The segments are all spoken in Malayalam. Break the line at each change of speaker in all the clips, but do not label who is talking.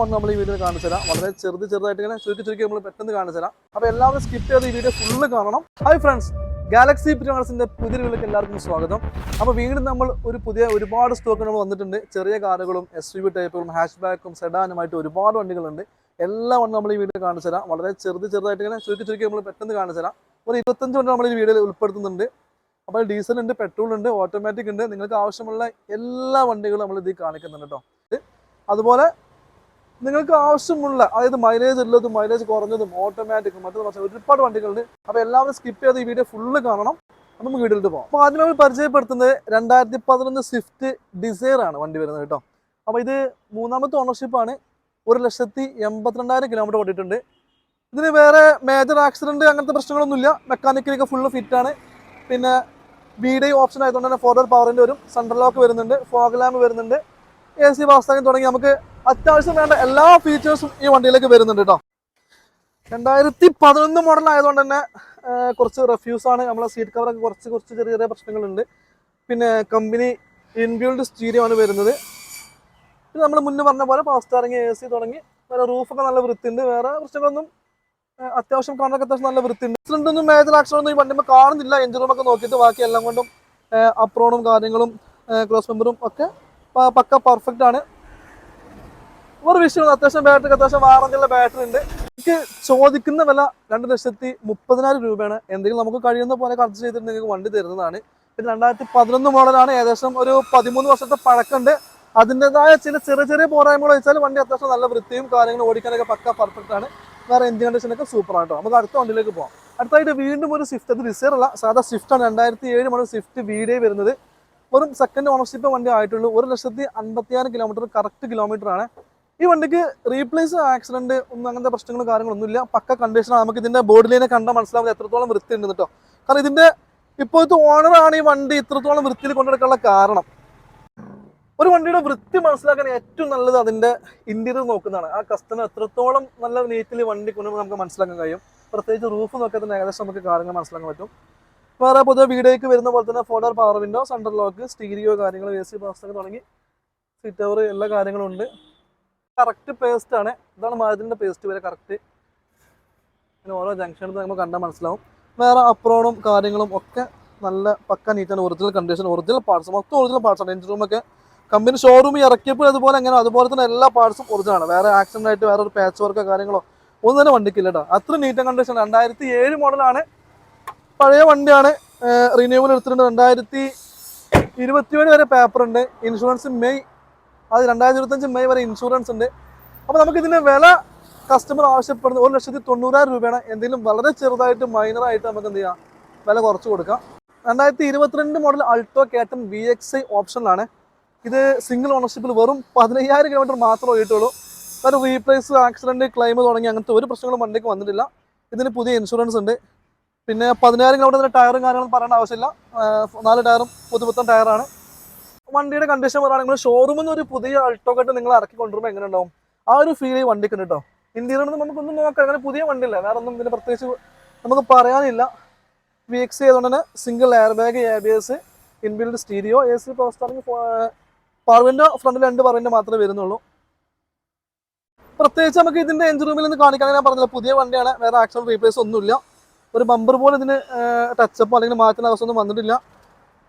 വന്ന് നമ്മൾ ഈ വീഡിയോ കാണിച്ചു തരാം. വളരെ ചെറുത് ചെറുതായിട്ട് ഇങ്ങനെ ചുരുക്കി ചുരുക്കി നമ്മൾ പെട്ടെന്ന് കാണിച്ചു തരാം. അപ്പോൾ എല്ലാവരും സ്കിപ്പ് ചെയ്ത് ഈ വീഡിയോ ഫുള്ള് കാണണം. ഹായ് ഫ്രണ്ട്സ് ഗാലക്സി പിറ്റേഴ്സിന്റെ പുതിയ വീട്ടിലേക്ക് എല്ലാവർക്കും സ്വാഗതം. അപ്പോൾ വീണ്ടും നമ്മൾ ഒരു പുതിയ ഒരുപാട് സ്റ്റോക്ക് നമ്മൾ വന്നിട്ടുണ്ട്. ചെറിയ കാറുകളും എസ് യു വി ടൈപ്പുകളും ഹാഷ് ബാക്കും സെഡാനുമായിട്ട് ഒരുപാട് വണ്ടികളുണ്ട്. എല്ലാം വന്ന് നമ്മൾ ഈ വീഡിയോ കാണിച്ചു തരാം. വളരെ ചെറുത് ചെറുതായിട്ട് ഇങ്ങനെ ചുരുക്കി ചുരുക്കി നമ്മൾ പെട്ടെന്ന് കാണിച്ചു തരാം. ഒരു ഇരുപത്തഞ്ച് വണ്ടി നമ്മൾ ഈ വീഡിയോയിൽ ഉൾപ്പെടുത്തുന്നുണ്ട്. അപ്പോൾ ഡീസൽ ഉണ്ട് പെട്രോൾ ഉണ്ട് ഓട്ടോമാറ്റിക് ഉണ്ട്. നിങ്ങൾക്ക് ആവശ്യമുള്ള എല്ലാ വണ്ടികളും നമ്മൾ ഇതിൽ കാണിക്കുന്നുണ്ട് കേട്ടോ. അതുപോലെ നിങ്ങൾക്ക് ആവശ്യമുള്ള അതായത് മൈലേജ് ഉള്ളതും മൈലേജ് കുറഞ്ഞതും ഓട്ടോമാറ്റിക്കും മറ്റു പക്ഷേ ഒരുപാട് വണ്ടികളുണ്ട്. അപ്പോൾ എല്ലാവരും സ്കിപ്പ് ചെയ്ത് ഈ വീഡിയോ ഫുള്ള് കാണണം. നമുക്ക് വീഡിയോയിലോട്ട് പോകാം. അപ്പോൾ ആദ്യം നമ്മൾ പരിചയപ്പെടുത്തുന്നത് രണ്ടായിരത്തി പതിനൊന്ന് സ്വിഫ്റ്റ് ഡിസൈർ ആണ് വണ്ടി വരുന്നത് കേട്ടോ. അപ്പോൾ ഇത് മൂന്നാമത്തെ ഓണർഷിപ്പാണ് ഒരു ലക്ഷത്തി എൺപത്തിരണ്ടായിരം കിലോമീറ്റർ ഓടിയിട്ടുണ്ട്. ഇതിന് വേറെ മേജർ ആക്സിഡന്റ് അങ്ങനത്തെ പ്രശ്നങ്ങളൊന്നുമില്ല. മെക്കാനിക്കലൊക്കെ ഫുള്ള് ഫിറ്റാണ് പിന്നെ ബി ഡി ഓപ്ഷൻ ആയതുകൊണ്ട് തന്നെ ഫോർവേഡ് പവറിന്റെ വരും. സെൻട്രൽ ലോക്ക് വരുന്നുണ്ട്. ഫോഗ് ലാമ്പ് വരുന്നുണ്ട്. എ സി തുടങ്ങി. നമുക്ക് അത്യാവശ്യം വേണ്ട എല്ലാ ഫീച്ചേഴ്സും ഈ വണ്ടിയിലേക്ക് വരുന്നുണ്ട് കേട്ടോ രണ്ടായിരത്തി പതിനൊന്ന് മോഡൽ ആയതുകൊണ്ട് തന്നെ കുറച്ച് റെഫ്യൂസ് ആണ്. നമ്മളെ സീറ്റ് കവറൊക്കെ കുറച്ച് കുറച്ച് ചെറിയ ചെറിയ പ്രശ്നങ്ങളുണ്ട്. പിന്നെ കമ്പനി ഇൻബിൽഡ് സ്റ്റീരിയോ ആണ് വരുന്നത്. പിന്നെ നമ്മൾ മുന്നേ പറഞ്ഞ പോലെ ഫാസ്റ്റ് ഇറങ്ങി എ സി തുടങ്ങി. വേറെ റൂഫൊക്കെ നല്ല വൃത്തിയുണ്ട്. വേറെ പ്രശ്നങ്ങളൊന്നും അത്യാവശ്യം കാണാനൊക്കെ അത്യാവശ്യം നല്ല വൃത്തിയുണ്ട്. ഒന്നും മേജർ ആക്സിഡന്റ് ഒന്നും ഈ വണ്ടിമ കാണുന്നില്ല. എഞ്ചിൻ റൂമൊക്കെ നോക്കിയിട്ട് ബാക്കി എല്ലാം കൊണ്ടും അപ്രോണും കാര്യങ്ങളും ക്ലോസ് മെമ്പറും ഒക്കെ പക്ക പെർഫെക്റ്റ് ആണ്. ഒരു വിഷയം അത്യാവശ്യം ബാറ്ററി അത്യാവശ്യം വാറന്റിയുള്ള ബാറ്ററി ഉണ്ട്. എനിക്ക് ചോദിക്കുന്ന വില രണ്ട് ലക്ഷത്തി മുപ്പതിനായിരം രൂപയാണ്. എന്തെങ്കിലും നമുക്ക് കഴിയുന്ന പോലെ കറക്റ്റ് ചെയ്തിട്ട് നിങ്ങൾക്ക് വണ്ടി തരുന്നതാണ്. പിന്നെ രണ്ടായിരത്തി പതിനൊന്ന് മോഡലാണ് ഏകദേശം ഒരു പതിമൂന്ന് വർഷത്തെ പഴക്കമുണ്ട്. അതിന്റെതായ ചില ചെറിയ ചെറിയ പോരായ്മകൾ വെച്ചാൽ വണ്ടി അത്യാവശ്യം നല്ല വൃത്തിയും കാര്യങ്ങളും ഓടിക്കാനൊക്കെ പക്ക പെർഫെക്റ്റ് ആണ്. വേറെ എഞ്ചിൻ കണ്ടീഷനൊക്കെ സൂപ്പർ ആണ് നമുക്ക് അടുത്ത വണ്ടിയിലേക്ക് പോകാം അടുത്തായിട്ട് വീണ്ടും ഒരു സ്വിഫ്റ്റ് അത് ഡിസൈർ അല്ല. സാധാ സ്വിഫ്റ്റാണ് രണ്ടായിരത്തി ഏഴ് മോഡൽ സ്വിഫ്റ്റ് വീഡിയോ വരുന്നത്. വെറും സെക്കൻഡ് ഓണർഷിപ്പ് വണ്ടി ആയിട്ടുള്ളൂ. ഒരു ലക്ഷത്തി അൻപത്തിയാറ് കിലോമീറ്റർ കറക്റ്റ് കിലോമീറ്റർ ആണ്. ഈ വണ്ടിക്ക് റീപ്ലേസ് ആക്സിഡന്റ് ഒന്നും അങ്ങനത്തെ പ്രശ്നങ്ങളും കാര്യങ്ങളൊന്നുമില്ല പക്ക കണ്ടീഷനാണ് നമുക്ക് ഇതിന്റെ ബോർഡിലേനെ കണ്ടാൽ മനസ്സിലാവുന്നത് എത്രത്തോളം വൃത്തി ഉണ്ട് കേട്ടോ കാരണം ഇതിന്റെ ഇപ്പോഴത്തെ ഓണറാണ് ഈ വണ്ടി ഇത്രത്തോളം വൃത്തിയിൽ കൊണ്ടെടുക്കാനുള്ള കാരണം. ഒരു വണ്ടിയുടെ വൃത്തി മനസ്സിലാക്കാൻ ഏറ്റവും നല്ലത് അതിന്റെ ഇന്റീരിയർ നോക്കുന്നതാണ്. ആ കസ്റ്റമർ എത്രത്തോളം നല്ല നീറ്റിൽ വണ്ടി കൊണ്ടുവന്ന് നമുക്ക് മനസ്സിലാക്കാൻ കഴിയും. പ്രത്യേകിച്ച് റൂഫ് നോക്കിയാൽ തന്നെ ഏകദേശം നമുക്ക് കാര്യങ്ങൾ മനസ്സിലാക്കാൻ പറ്റും. വേറെ പൊതുവെ വീഡിയോയ്ക്ക് വരുന്ന പോലെ തന്നെ four door power window central lock stereo കാര്യങ്ങൾ എ സി തുടങ്ങി സീറ്റ് ഓവർ എല്ലാ കാര്യങ്ങളും ഉണ്ട്. കറക്റ്റ് പേസ്റ്റ് ആണ്. ഇതാണ് മാരുതിന്റെ പേസ്റ്റ് വരെ കറക്റ്റ് പിന്നെ ഓരോ ജംഗ്ഷനിൽ നമുക്ക് കണ്ടാൽ മനസ്സിലാവും. വേറെ അപ്രോണും കാര്യങ്ങളും ഒക്കെ നല്ല പക്ക നീറ്റാണ് ഒറിജിനൽ കണ്ടീഷൻ ഒറിജിനൽ പാർട്സ് മൊത്തം ഒറിജിനൽ പാർട്സ് ആണ്. എഞ്ചിൻ റൂമൊക്കെ കമ്പനി ഷോറൂമിൽ ഇറക്കിയപ്പോൾ അതുപോലെ അങ്ങനെ അതുപോലെ തന്നെ എല്ലാ പാർട്സും ഒറിജിനൽ ആണ്. വേറെ ആക്സിഡന്റ് ആയിട്ട് വേറെ ഒരു പാച്ച് വർക്കോ കാര്യങ്ങളോ ഒന്നും തന്നെ വണ്ടിക്കില്ല കേട്ടോ അത്ര നീറ്റ് കണ്ടീഷൻ രണ്ടായിരത്തി ഏഴ് മോഡലാണ് പഴയ വണ്ടിയാണ്. റിന്യൂവൽ എടുത്തിട്ടുണ്ട്. രണ്ടായിരത്തി ഇരുപത്തിയേഴ് വരെ പേപ്പറുണ്ട് ഇൻഷുറൻസ് മെയ് അത് രണ്ടായിരത്തി ഇരുപത്തഞ്ച് മെയ് വരെ ഇൻഷുറൻസ് ഉണ്ട്. അപ്പോൾ നമുക്ക് ഇതിന്റെ വില കസ്റ്റമർ ആവശ്യപ്പെടുന്നത് ഒരു ലക്ഷത്തി തൊണ്ണൂറായിരം രൂപയാണ്. എന്തെങ്കിലും വളരെ ചെറുതായിട്ട് മൈനറായിട്ട് നമുക്ക് എന്ത് ചെയ്യാം? വില കുറച്ച് കൊടുക്കാം. രണ്ടായിരത്തി ഇരുപത്തിരണ്ട് മോഡൽ അൾട്ടോ കേറ്റം വി എക്സ് ഐ ഓപ്ഷനിലാണ് ഇത് സിംഗിൾ ഓണർഷിപ്പിൽ വെറും പതിനയ്യായിരം കിലോമീറ്റർ മാത്രമേ ഓയിട്ടുള്ളൂ വേറെ റീപ്ലേസ് ആക്സിഡന്റ് ക്ലെയിം തുടങ്ങി അങ്ങനത്തെ ഒരു പ്രശ്നങ്ങളും വണ്ടിക്ക് വന്നിട്ടില്ല. ഇതിന് പുതിയ ഇൻഷുറൻസ് ഉണ്ട്. പിന്നെ പതിനായിരം കിലോമീറ്റർ ടയറും കാര്യങ്ങളും പറയേണ്ട ആവശ്യമില്ല. നാല് ടയറും പുതുപുത്തൻ ടയറാണ് വണ്ടിയുടെ കണ്ടീഷൻ പറയുകയാണെങ്കിൽ ഷോറൂമിൽ നിന്ന് ഒരു പുതിയ അൾട്ടോ കട്ട് നിങ്ങൾ ഇറക്കി കൊണ്ടുവരുമ്പോൾ എങ്ങനെ ഉണ്ടാവും ആ ഒരു ഫീൽ ഈ വണ്ടിക്ക് ഉണ്ട് കേട്ടോ നിന്ന് നമുക്കൊന്നും നോക്കാം അങ്ങനെ പുതിയ വണ്ടിയില്ല. വേറെ ഒന്നും ഇതിന് പ്രത്യേകിച്ച് നമുക്ക് പറയാനില്ല. വി എക്സ് ചെയ്തുകൊണ്ട് തന്നെ single air bag A B S inbuilt stereo A C power steering പവർവിന്റെ ഫ്രണ്ടിൽ രണ്ട് പറവിന്റെ മാത്രമേ വരുന്നുള്ളൂ. പ്രത്യേകിച്ച് നമുക്ക് ഇതിന്റെ എഞ്ചിൻ റൂമിൽ നിന്ന് കാണിക്കാൻ ഞാൻ പറഞ്ഞില്ല. പുതിയ വണ്ടിയാണ് വേറെ ആക്ഷൻ റീപ്ലേസ് ഒന്നുമില്ല. ഒരു ബമ്പർ പോലും ഇതിന് ടച്ചപ്പോ അല്ലെങ്കിൽ മാറ്റുന്ന അവസ്ഥ ഒന്നും വന്നിട്ടില്ല.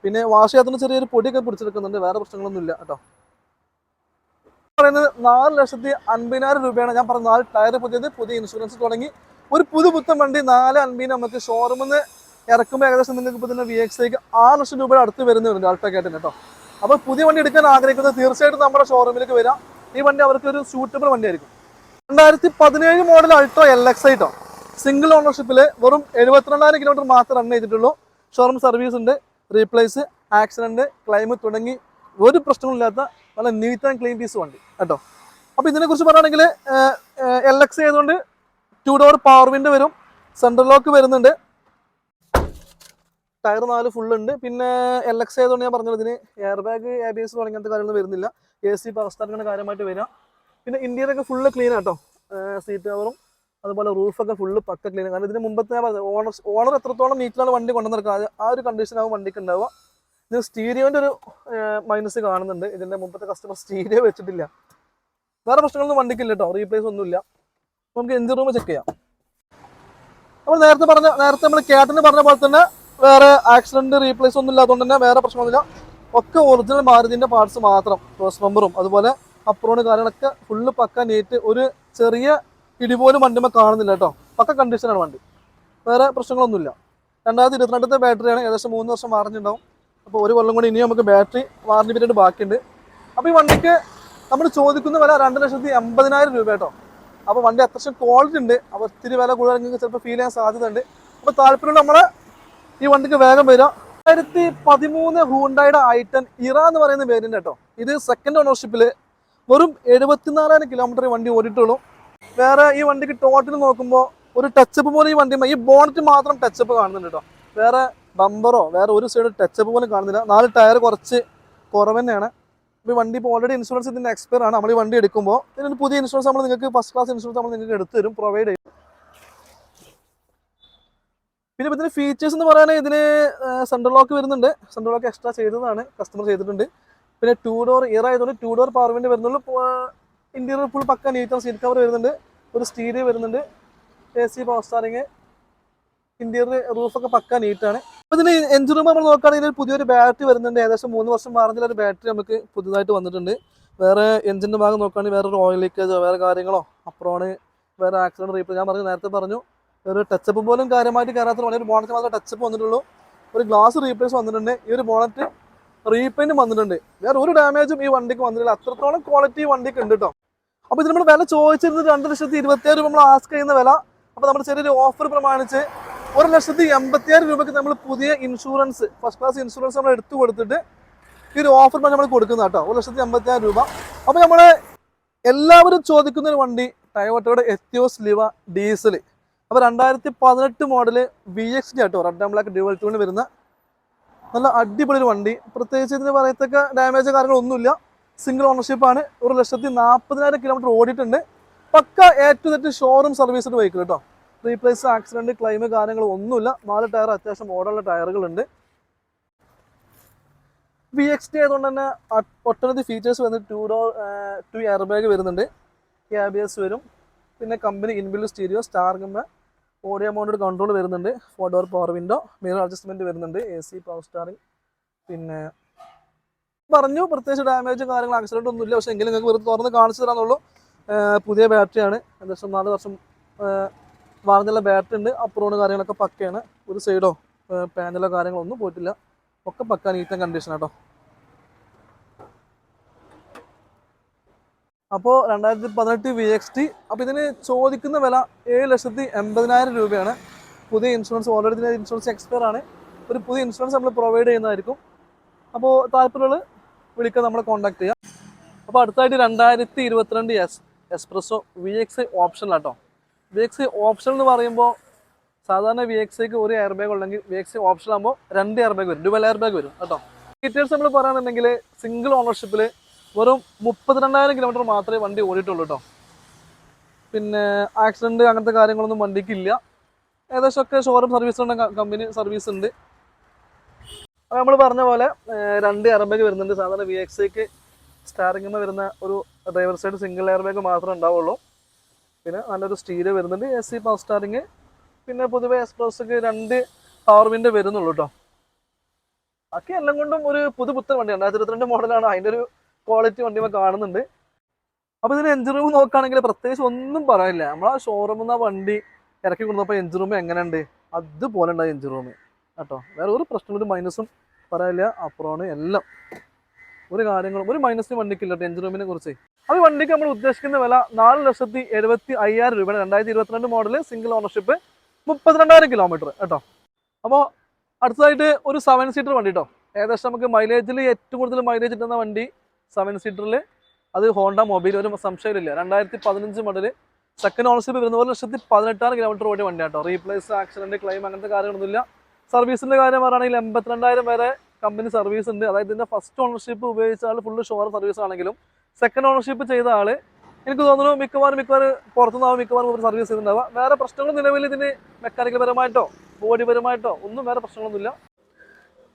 പിന്നെ വാഷ് ചെയ്യാത്ത ചെറിയൊരു പൊടിയൊക്കെ പിടിച്ചെടുക്കുന്നുണ്ട്. വേറെ പ്രശ്നങ്ങളൊന്നും ഇല്ല കേട്ടോ. പറയുന്നത് നാല് ലക്ഷത്തി അൻപതിനായിരം രൂപയാണ്. ഞാൻ പറഞ്ഞ നാല് ടയർ പുതിയത് പുതിയ ഇൻഷുറൻസ് തുടങ്ങി. ഒരു പുതു പുത്തം വണ്ടി നാല് അൻപതിന് നമുക്ക് ഷോറൂമിൽ നിന്ന് ഇറക്കുമ്പോൾ ഏകദേശം നിങ്ങൾക്ക് ഇപ്പോൾ തന്നെ വി എക്സ് ഐക്ക് ആറ് ലക്ഷം രൂപയുടെ അടുത്ത് വരുന്നുണ്ട് അൾട്ടോക്കായിട്ട് കേട്ടോ. അപ്പോൾ പുതിയ വണ്ടി എടുക്കാൻ ആഗ്രഹിക്കുന്നത് തീർച്ചയായിട്ടും നമ്മുടെ ഷോറൂമിലേക്ക് വരാം. ഈ വണ്ടി അവർക്ക് ഒരു സൂട്ടബിൾ വണ്ടിയായിരിക്കും രണ്ടായിരത്തി പതിനേഴ് മോഡൽ അൾട്ടോ എൽ എക്സ് ഐട്ടോ സിംഗിൾ ഓണർഷിപ്പിൽ വെറും എഴുപത്തിരണ്ടായിരം കിലോമീറ്റർ മാത്രം റൺ ചെയ്തിട്ടുള്ളൂ. ഷോറൂം സർവീസ് ഉണ്ട്. റീപ്ലേസ് ആക്സിഡന്റ് ക്ലെയിം തുടങ്ങി ഒരു പ്രശ്നമില്ലാത്ത നല്ല നീറ്റ് ആൻഡ് ക്ലീൻ പീസ് വണ്ടി. കേട്ടോ? അപ്പോൾ ഇതിനെക്കുറിച്ച് പറയുകയാണെങ്കിൽ എൽ എക്സ് ആയതുകൊണ്ട് ടു ഡോർ പവർ വിൻഡ് വരും സെൻട്രൽ ലോക്ക് വരുന്നുണ്ട്. ടയർ നാല് ഫുൾ ഉണ്ട്. പിന്നെ എൽ എക്സ് ആയതുകൊണ്ട് ഞാൻ പറഞ്ഞത് ഇതിന് air bag A B S തുടങ്ങിയത്തെ കാര്യങ്ങളൊന്നും വരുന്നില്ല. എ സി പവർ സ്റ്റാർ കാര്യമായിട്ട് വരിക പിന്നെ ഇന്ത്യയിലൊക്കെ ഫുള്ള് ക്ലീൻ ആട്ടോ സീറ്റ് കവറും അതുപോലെ റൂഫൊക്കെ ഫുള്ള് പക്ക ക്ലീൻ കാരണം ഇതിന് മുമ്പത്തെ ഞാൻ പറഞ്ഞത് ഓണർ ഓണർ എത്രത്തോളം നീറ്റിലാണ് വണ്ടി കൊണ്ടു നടക്കുക ആ ഒരു കണ്ടീഷനാകും വണ്ടിക്ക് ഉണ്ടാവുക. ഇത് സ്റ്റീരിയോന്റെ ഒരു മൈനസ് കാണുന്നുണ്ട്. ഇതിന്റെ മുമ്പത്തെ കസ്റ്റമർ സ്റ്റീരിയോ വെച്ചിട്ടില്ല. വേറെ പ്രശ്നങ്ങളൊന്നും വണ്ടിക്കില്ല കേട്ടോ റീപ്ലേസ് ഒന്നുമില്ല. നമുക്ക് എഞ്ചിൻ റൂം ചെക്ക് ചെയ്യാം. നമ്മൾ നേരത്തെ പറഞ്ഞ നേരത്തെ നമ്മൾ കേട്ടന് പറഞ്ഞ പോലെ തന്നെ വേറെ ആക്സിഡന്റ് റീപ്ലേസ് ഒന്നും ഇല്ലാത്തതുകൊണ്ട് തന്നെ വേറെ പ്രശ്നമൊന്നുമില്ല. ഒക്കെ ഒറിജിനൽ മാരുതിന്റെ പാർട്സ് മാത്രം ക്രോസ് മെമ്പറും അതുപോലെ അപ്രോണ് കാര്യങ്ങളൊക്കെ ഫുള്ള് പക്ക നീറ്റ് ഒരു ചെറിയ ഇടി പോലും വണ്ടിമ കാണുന്നില്ല കേട്ടോ. പക്ക കണ്ടീഷനാണ് വണ്ടി. വേറെ പ്രശ്നങ്ങളൊന്നുമില്ല. രണ്ടായിരത്തി ഇരുപത്തിരണ്ടത്തെ ബാറ്ററിയാണ് ഏകദേശം മൂന്ന് വർഷം വാറഞ്ഞിട്ടുണ്ടാവും അപ്പോൾ ഒരു കൊല്ലം കൂടി ഇനിയും നമുക്ക് ബാറ്ററി വാറണ്ടി പീരീഡ് ബാക്കിയുണ്ട്. അപ്പോൾ ഈ വണ്ടിക്ക് നമ്മൾ ചോദിക്കുന്ന വില രണ്ട് ലക്ഷത്തി എൺപതിനായിരം രൂപ കേട്ടോ. അപ്പോൾ വണ്ടി അത്യാവശ്യം ക്വാളിറ്റി ഉണ്ട്. അപ്പോൾ ഒത്തിരി വില കൂടുതൽ ചിലപ്പോൾ ഫീൽ ചെയ്യാൻ സാധ്യതയുണ്ട്. അപ്പോൾ താല്പര്യം നമ്മൾ ഈ വണ്ടിക്ക് വേഗം വരിക. രണ്ടായിരത്തി പതിമൂന്ന് ഹൂണ്ടായുടെ ഐറ്റൻ ഇറ എന്ന് പറയുന്ന വേരിയന്റ് കേട്ടോ. ഇത് സെക്കൻഡ് ഓണർഷിപ്പിൽ വെറും എഴുപത്തിനാലായിരം കിലോമീറ്റർ വണ്ടി ഓടിയിട്ടുള്ളൂ. വേറെ ഈ വണ്ടിക്ക് ടോട്ടൽ നോക്കുമ്പോൾ ഒരു ടച്ചപ്പ് പോലെ ഈ വണ്ടി ഈ ബോണറ്റ് മാത്രം ടച്ചപ്പ് കാണുന്നുണ്ട് കേട്ടോ വേറെ ബമ്പറോ വേറെ ഒരു സൈഡ് ടച്ചപ്പ് പോലും കാണുന്നില്ല. നാല് ടയർ കുറച്ച് കുറവ് തന്നെയാണ് ഈ വണ്ടി ഇപ്പോൾ ഓൾറെഡി ഇൻഷുറൻസ് ഇതിന്റെ എക്സ്പയർ ആണ്. നമ്മൾ ഈ വണ്ടി എടുക്കുമ്പോൾ ഇതിനൊരു പുതിയ ഇൻഷുറൻസ് നമ്മൾ നിങ്ങൾക്ക് ഫസ്റ്റ് ക്ലാസ് ഇൻഷുറൻസ് നമ്മൾ നിങ്ങൾക്ക് എടുത്തു തരും പ്രൊവൈഡ് ചെയ്യും. പിന്നെ ഇതിന് ഫീച്ചേഴ്സ് എന്ന് പറയാൻ ഇതിന് സെൻട്രൽ ലോക്ക് വരുന്നുണ്ട്. സെൻട്രൽ ലോക്ക് എക്സ്ട്രാ ചെയ്തതാണ് കസ്റ്റമർ ചെയ്തിട്ടുണ്ട്. പിന്നെ ടൂ ഡോർ ഇയർ ആയതുകൊണ്ട് ടൂ ഡോർ പവർ വിൻഡ് വരുന്നുള്ളൂ. Interior full pakka neat seat cover വരുന്നുണ്ട്. ഒരു സ്റ്റീരിയോ വരുന്നുണ്ട്. A C power steering interior റൂഫൊക്കെ പക്ക നീറ്റാണ് അപ്പോൾ ഇതിന് എഞ്ചിൻ റൂം നമ്മൾ നോക്കുകയാണെങ്കിൽ പുതിയൊരു ബാറ്ററി വരുന്നുണ്ട്. ഏകദേശം മൂന്ന് വർഷം മാറുന്നില്ല ഒരു ബാറ്ററി നമുക്ക് പുതുതായിട്ട് വന്നിട്ടുണ്ട്. വേറെ എഞ്ചിന്റെ ഭാഗം നോക്കുകയാണെങ്കിൽ വേറെ ഒരു ഓയിൽ ലീക്കേജോ വേറെ കാര്യങ്ങളോ അപ്പുറമാണ് വേറെ ആക്സിഡന്റ് റീപ്പ് ഞാൻ പറഞ്ഞു നേരത്തെ പറഞ്ഞു ഒരു ടച്ചപ്പ് പോലും കാര്യമായിട്ട് കയറാത്ത വളരെ ഒരു ബോണറ്റ് മാത്രമേ ടച്ചപ്പ് വന്നിട്ടുള്ളൂ. ഒരു ഗ്ലാസ് റീപ്ലേസ് വന്നിട്ടുണ്ട്. ഈ ഒരു ബോണറ്റ് റീപെയിന്റ് വന്നിട്ടുണ്ട്. വേറെ ഒരു ഡാമേജും ഈ വണ്ടിക്ക് വന്നിട്ടില്ല. അത്രത്തോളം ക്വാളിറ്റി വണ്ടിക്ക് ഉണ്ട് കേട്ടോ അപ്പോൾ ഇതിന് നമ്മൾ വില ചോദിച്ചിരുന്നത് രണ്ട് ലക്ഷത്തി ഇരുപത്തിയാറ് രൂപ നമ്മൾ ആസ്ക് ചെയ്യുന്ന വില. അപ്പോൾ നമ്മൾ ചെറിയൊരു ഓഫർ പ്രമാണിച്ച് ഒരു ലക്ഷത്തി എൺപത്തിയേഴ് രൂപയ്ക്ക് നമ്മൾ പുതിയ ഇൻഷുറൻസ് ഫസ്റ്റ് ക്ലാസ് ഇൻഷുറൻസ് നമ്മൾ എടുത്തു കൊടുത്തിട്ട് ഈ ഒരു ഓഫർ നമ്മൾ കൊടുക്കുന്ന കേട്ടോ. ഒരു ലക്ഷത്തി എൺപത്തിയായിരം രൂപ. അപ്പോൾ നമ്മൾ എല്ലാവരും ചോദിക്കുന്ന ഒരു വണ്ടി ടയോട്ടയുടെ എത്തിയോസ് ലിവ ഡീസൽ അപ്പോൾ രണ്ടായിരത്തി പതിനെട്ട് model V X D auto red black വരുന്ന. നല്ല അടിപൊളി ഒരു വണ്ടി. പ്രത്യേകിച്ച് ഇതിന് പറയത്തക്ക ഡാമേജ് കാര്യങ്ങളൊന്നുമില്ല. സിംഗിൾ ഓണർഷിപ്പ് ആണ്. ഒരു ലക്ഷത്തി നാൽപ്പതിനായിരം കിലോമീറ്റർ ഓടിയിട്ടുണ്ട്. പക്ക എ ടു തെറ്റ് ഷോറൂം സർവീസ്ഡ് വെഹിക്കിൾ കേട്ടോ റീപ്ലേസ് ആക്സിഡന്റ് ക്ലെയിം കാര്യങ്ങൾ ഒന്നുമില്ല. നാല് ടയർ അത്യാവശ്യം മോഡലുള്ള ടയറുകളുണ്ട് വി എക്സ് ടി ആയതുകൊണ്ട് തന്നെ ഒട്ടനവധി ഫീച്ചേഴ്സ് വന്ന് two door two air bag വരുന്നുണ്ട്. ക്യാബിയസ് വരും. പിന്നെ കമ്പനി ഇൻബിൽ സ്റ്റീരിയോ സ്റ്റാർഗമ്മ ഓഡിയോ മൗണ്ടഡ് കൺട്രോൾ വരുന്നുണ്ട്. Four door power window mirror adjustment വരുന്നുണ്ട്. എ സി പവർ സ്റ്റാറിംഗ് പിന്നെ പറഞ്ഞു. പ്രത്യേകിച്ച് ഡാമേജ് കാര്യങ്ങൾ ആക്സിഡന്റ് ഒന്നുമില്ല പക്ഷേ എങ്കിലും നിങ്ങൾക്ക് വെറുതെ തുറന്ന് കാണിച്ചു തരാന്നുള്ളൂ. പുതിയ ബാറ്ററിയാണ് ഏകദേശം നാല് വർഷം വാർന്നുള്ള ബാറ്ററി ഉണ്ട്. അപ്രോണ് കാര്യങ്ങളൊക്കെ പക്കയാണ്. ഒരു സൈഡോ പാനലോ കാര്യങ്ങളോ ഒന്നും പോയിട്ടില്ല. ഒക്കെ പക്ക ഈറ്റം കണ്ടീഷൻ കേട്ടോ അപ്പോൾ രണ്ടായിരത്തി പതിനെട്ട് വി എക്സ് ടി അപ്പോൾ ഇതിന് ചോദിക്കുന്ന വില ഏഴ് ലക്ഷത്തി എൺപതിനായിരം രൂപയാണ്. പുതിയ ഇൻഷുറൻസ് ഓൾറെഡി ഇൻഷുറൻസ് എക്സ്പയർ ആണ്. ഒരു പുതിയ ഇൻഷുറൻസ് നമ്മൾ പ്രൊവൈഡ് ചെയ്യുന്നതായിരിക്കും. അപ്പോൾ താല്പര്യമുള്ള വിളിക്കാൻ നമ്മളെ കോൺടാക്ട് ചെയ്യാം. അപ്പോൾ അടുത്തായിട്ട് രണ്ടായിരത്തി ഇരുപത്തിരണ്ട് എസ് എക്സ്പ്രസോ വി എക്സ് ഓപ്ഷനിലാട്ടോ വി എക്സ് ഓപ്ഷൻ എന്ന് പറയുമ്പോൾ സാധാരണ വി എക്സിക്ക് ഒരു എയർ ബാഗ് ഉണ്ടെങ്കിൽ വി എക്സ് ഓപ്ഷൻ ആകുമ്പോൾ രണ്ട് എയർ ബാഗ് വരും ഡുവൽ എയർ ബാഗ് വരും കേട്ടോ. ഡീറ്റെയിൽസ് നമ്മൾ പറയുകയാണെന്നുണ്ടെങ്കിൽ സിംഗിൾ ഓണർഷിപ്പിൽ വെറും മുപ്പത്തിരണ്ടായിരം കിലോമീറ്റർ മാത്രമേ വണ്ടി ഓടിയിട്ടുള്ളൂ കേട്ടോ. പിന്നെ ആക്സിഡന്റ് അങ്ങനത്തെ കാര്യങ്ങളൊന്നും വണ്ടിക്കില്ല. ഏകദേശമൊക്കെ ഷോറൂം സർവീസ് ഉണ്ട് കമ്പനി സർവീസ് ഉണ്ട്. അപ്പോൾ നമ്മൾ പറഞ്ഞ പോലെ രണ്ട് എയർ ബാഗ് വരുന്നുണ്ട്. സാധാരണ വി എക്സിക്ക് എന്ന് വരുന്ന ഒരു driver side single air bag മാത്രമേ ഉണ്ടാവുള്ളൂ. പിന്നെ നല്ലൊരു സ്റ്റീര് വരുന്നുണ്ട്. എ സി പവർ സ്റ്റാറിങ് പിന്നെ പൊതുവെ എക്സ്പ്രസ്ക്ക് രണ്ട് പവർ വിൻഡ് വരുന്നുള്ളൂ കേട്ടോ ബാക്കി എല്ലാം കൊണ്ടും ഒരു പുതു പുത്തൻ വണ്ടി. രണ്ടായിരത്തി ഇരുപത്തിരണ്ട് മോഡലാണ്. അതിന്റെ ഒരു ക്വാളിറ്റി വണ്ടി കാണുന്നുണ്ട്. അപ്പോൾ ഇതിന് എഞ്ചിൻ റൂം നോക്കുകയാണെങ്കിൽ പ്രത്യേകിച്ച് ഒന്നും പറയാനില്ല ആ ഷോറൂമിൽ നിന്ന് വണ്ടി ഇറക്കി കൊണ്ടുവന്നപ്പോൾ എഞ്ചിൻ റൂം എങ്ങനെയുണ്ട്? അതുപോലെ ഉണ്ടായി എഞ്ചിൻ റൂം കേട്ടോ. വേറെ ഒരു പ്രശ്നം ഒരു മൈനസും പറയാനില്ല. അപ്പുറമാണ് എല്ലാം. ഒരു കാര്യങ്ങളും ഒരു മൈനസിന് വണ്ടിക്കില്ല കേട്ടോ എഞ്ചിൻ റൂമിനെ കുറിച്ച്. അത് വണ്ടിക്ക് നമ്മൾ ഉദ്ദേശിക്കുന്ന വില നാല് ലക്ഷത്തി എഴുപത്തി അയ്യായിരം രൂപയാണ്. രണ്ടായിരത്തി ഇരുപത്തിരണ്ട് മോഡൽ സിംഗിൾ ഓണർഷിപ്പ് മുപ്പത്തിരണ്ടായിരം കിലോമീറ്റർ കേട്ടോ. അപ്പോൾ അടുത്തതായിട്ട് ഒരു സെവൻ സീറ്റർ വണ്ടി കേട്ടോ. ഏകദേശം നമുക്ക് മൈലേജിൽ ഏറ്റവും കൂടുതൽ മൈലേജ് കിട്ടുന്ന വണ്ടി സെവൻ സീറ്ററിൽ അത് ഹോണ്ട മൊബൈൽ ഒരു സംശയമില്ല. രണ്ടായിരത്തി പതിനഞ്ച് മോഡൽ സെക്കൻഡ് ഓണർഷിപ്പ് വരുന്ന ഒരു ലക്ഷത്തി പതിനെട്ടായിരം കിലോമീറ്റർ ഓടിയ വണ്ടി കേട്ടോ. റീപ്ലേസ് ആക്സിഡന്റ് ക്ലെയിം അങ്ങനത്തെ കാര്യങ്ങളൊന്നുമില്ല. സർവീസിന്റെ കാര്യം പറയുകയാണെങ്കിൽ എൺപത്തിരണ്ടായിരം വരെ കമ്പനി സർവീസ് ഉണ്ട്. അതായത് ഇതിന്റെ ഫസ്റ്റ് ഓണർഷിപ്പ് ഉപയോഗിച്ച ആൾ ഫുള്ള് ഷോർ സർവീസ് ആണെങ്കിലും സെക്കൻഡ് ഓണർഷിപ്പ് ചെയ്ത ആൾ എനിക്ക് തോന്നുന്നു മിക്കവാറും മിക്കവാറും പുറത്തുനിന്നാവും മിക്കവാറും ഒരു സർവീസ് ചെയ്തിട്ടുണ്ടാവുക. വേറെ പ്രശ്നങ്ങൾ നിലവിൽ ഇതിന് മെക്കാനിക്കൽ പരമായിട്ടോ ബോഡി പരമായിട്ടോ ഒന്നും വേറെ പ്രശ്നങ്ങളൊന്നുമില്ല.